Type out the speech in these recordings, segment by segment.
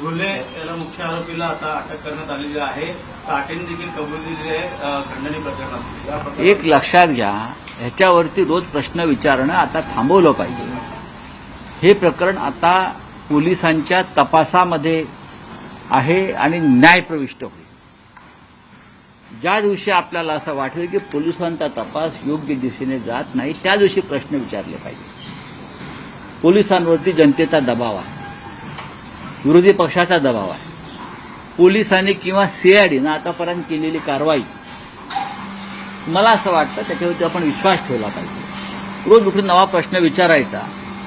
घुले याला मुख्य आरोपीला आता अटक करण्यात आलेली आहे. साठेने देखील कबुली दिली आहे खंडणी प्रकरणात एक लक्षात घ्या ह्याच्यावरती रोज प्रश्न विचारणं आता थांबवलं पाहिजे. हे प्रकरण आता पोलिसांच्या तपासामध्ये आहे आणि न्याय प्रविष्ट होईल. ज्या दिवशी आपल्याला असं वाटेल की पोलिसांचा तपास योग्य दिशेने जात नाही त्या दिवशी प्रश्न विचारले पाहिजे. पोलिसांवरती जनतेचा दबाव आहे. विरोधी पक्षाचा दबाव आहे. पोलिसांनी किंवा सीआयडीनं आतापर्यंत केलेली कारवाई मला असं वाटतं त्याच्यावरती आपण विश्वास ठेवला पाहिजे. रोज उठून नवा प्रश्न विचारायचा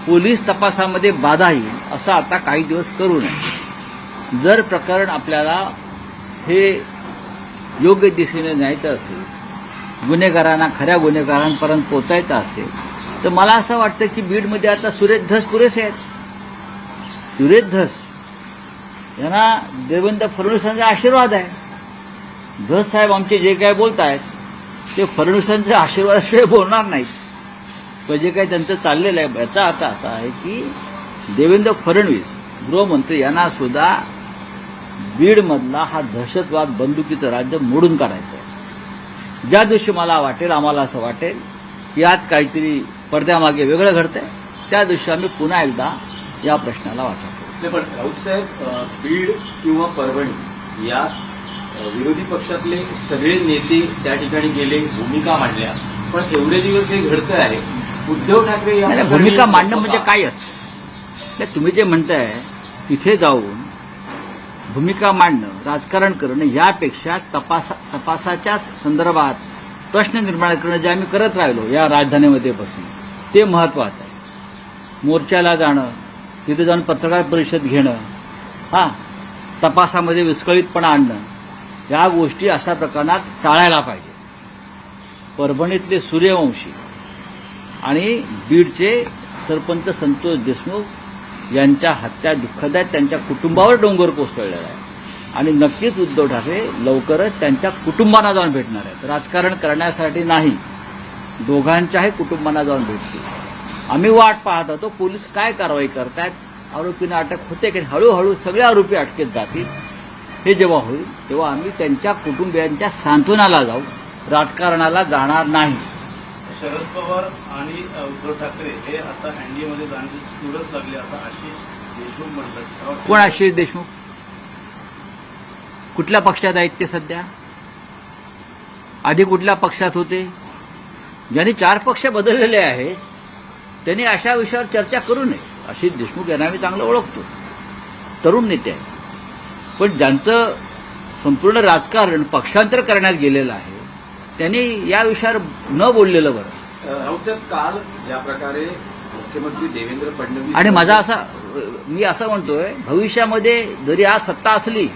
पोलीस तपासामध्ये बाधा येईल असं आता काही दिवस करू नये. जर प्रकरण आपल्याला हे योग्य दिशेने न्यायचं असेल गुन्हेगारांना खऱ्या गुन्हेगारांपर्यंत पोचायचं असेल तर मला असं वाटतं की बीडमध्ये आता सुरेश धस पुरेसे आहेत. सुरेश धस यांना देवेंद्र फडणवीसांचा आशीर्वाद आहे. धस साहेब आमचे जे काय बोलत ते फडणवीसांच्या आशीर्वादाशिवाय बोलणार नाहीत. पण जे काही त्यांचं चाललेलं आहे याचा अर्थ असा आहे की देवेंद्र फडणवीस गृहमंत्री यांना सुद्धा बीडमधला हा दहशतवाद बंदुकीचं राज्य मोडून काढायचं आहे. ज्या दिवशी मला वाटेल आम्हाला असं वाटेल की आज काहीतरी पडद्यामागे वेगळं घडतंय त्या दिवशी आम्ही पुन्हा एकदा या प्रश्नाला वाचा. नाही पण राऊत साहेब अ, बीड किंवा परभणी या विरोधी पक्षातले सगळे नेते त्या ठिकाणी गेले भूमिका मांडल्या. पण एवढे दिवस हे घडतं आहे उद्धव ठाकरे या भूमिका मांडणं म्हणजे? काय असतं? तुम्ही जे म्हणताय तिथे जाऊन भूमिका मांडणं राजकारण करणं यापेक्षा तपासा तपासाच्या संदर्भात प्रश्न निर्माण करणं जे आम्ही करत राहिलो या राजधानीमध्ये बसून ते महत्वाचं आहे. मोर्चाला जाणं तिथे जाऊन पत्रकार परिषद घेणं हा तपासामध्ये विस्कळीतपणा आणणं या गोष्टी अशा प्रकरणात टाळायला पाहिजे. परभणीतले सूर्यवंशी आणि बीडचे सरपंच संतोष देशमुख यांच्या हत्या दुःखद आहेत त्यांच्या कुटुंबावर डोंगर कोसळलेला आहे. आणि नक्कीच उद्धव ठाकरे लवकरच त्यांच्या कुटुंबांना जाऊन भेटणार आहेत. राजकारण करण्यासाठी नाही दोघांच्याही कुटुंबांना जाऊन भेटतील. आम्ही वाट पाहत होतो पोलीस काय कारवाई करतायत? आरोपींना अटक होते की? हळूहळू सगळे आरोपी अटकेत जातील. हे जेव्हा होईल तेव्हा आम्ही त्यांच्या कुटुंबियांच्या सांत्वनाला जाऊ. राजकारणाला जाणार नाही. शरद पवार आणि उद्धव ठाकरे हे आता एनडीएमध्ये जाण्याची सूरच लागली असं आशिष देशमुख म्हणतात. कोण आशिष देशमुख? कुठल्या पक्षात आहेत ते सध्या? आधी कुठल्या पक्षात होते? ज्यांनी चार पक्ष बदललेले आहेत त्यांनी अशा विषयावर चर्चा करू नये. आशिष देशमुख यांना आम्ही चांगलं ओळखतो. तरुण नेते आहेत. पण ज्यांचं संपूर्ण राजकारण पक्षांतर करण्यात गेलेलं आहे त्यांनी या विषयावर न बोललेलं बरं. राऊत काल ज्या प्रकारे मुख्यमंत्री देवेंद्र फडणवीस आणि माझा असा मी असं म्हणतोय भविष्यामध्ये जरी आज सत्ता असली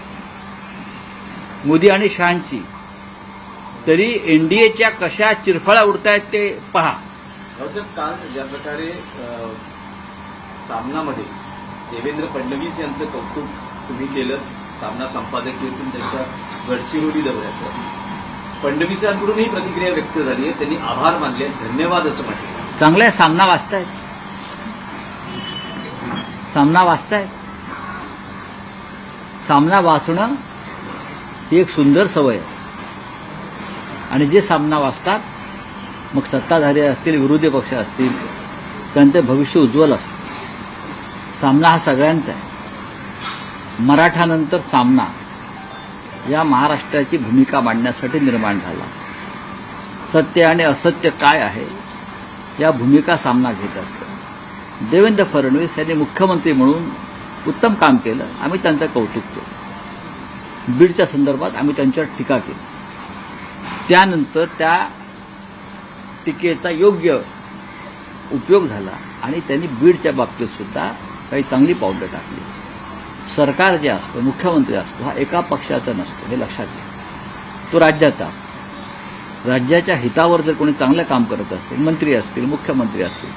मोदी आणि शहांची तरी एनडीएच्या कशा चिरफळा उडतायत ते पहा. साहेब काल ज्या प्रकारे सामनामध्ये देवेंद्र फडणवीस यांचं कौतुक तुम्ही केलं सामना संपादकीयतून त्यांच्या गडचिरोली दौऱ्याचं फडणवीसांकडूनही प्रतिक्रिया व्यक्त झाली आहे त्यांनी आभार मानले धन्यवाद असं म्हटलं चांगलं आहे, सामना वाचतायत सामना वाचतायत सामना वाचणं ही एक सुंदर सवय आहे. आणि जे सामना वाचतात मग सत्ताधारी असतील विरोधी पक्ष असतील त्यांचं भविष्य उज्ज्वल असतं. सामना हा सगळ्यांचा आहे. मराठानंतर सामना या महाराष्ट्राची भूमिका मांडण्यासाठी निर्माण झाला. सत्य आणि असत्य काय आहे या भूमिका सामना घेत असतं. देवेंद्र फडणवीस यांनी मुख्यमंत्री म्हणून उत्तम काम केलं आम्ही त्यांचं कौतुक केलं. बीडच्या संदर्भात आम्ही त्यांच्यावर टीका केली. त्यानंतर त्या टीकेचा योग्य उपयोग झाला आणि त्यांनी बीडच्या बाबतीत सुद्धा काही चांगली पावलं टाकली. सरकार जे असतं मुख्यमंत्री असतो हा एका पक्षाचा नसतो हे लक्षात घ्या. तो राज्याचा असतो. राज्याच्या हितावर जर कोणी चांगलं काम करत असेल मंत्री असतील मुख्यमंत्री असतील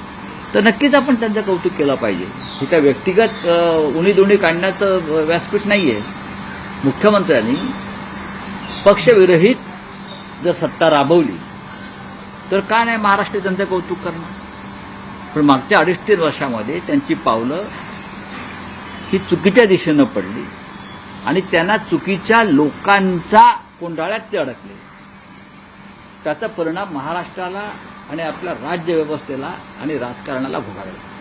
तर नक्कीच आपण त्यांचं कौतुक केलं पाहिजे. हे काय व्यक्तिगत उणी दोणी काढण्याचं व्यासपीठ नाही आहे मुख्यमंत्र्यांनी पक्षविरहित जर सत्ता राबवली तर का नाही महाराष्ट्र त्यांचं कौतुक करणार? पण मागच्या अडीच तीन वर्षामध्ये त्यांची पावलं ही चुकीच्या दिशेनं पडली आणि त्यांना चुकीच्या लोकांचा कोंडाळ्यात ते अडकले. त्याचा परिणाम महाराष्ट्राला आणि आपल्या राज्य व्यवस्थेला आणि राजकारणाला भोगावे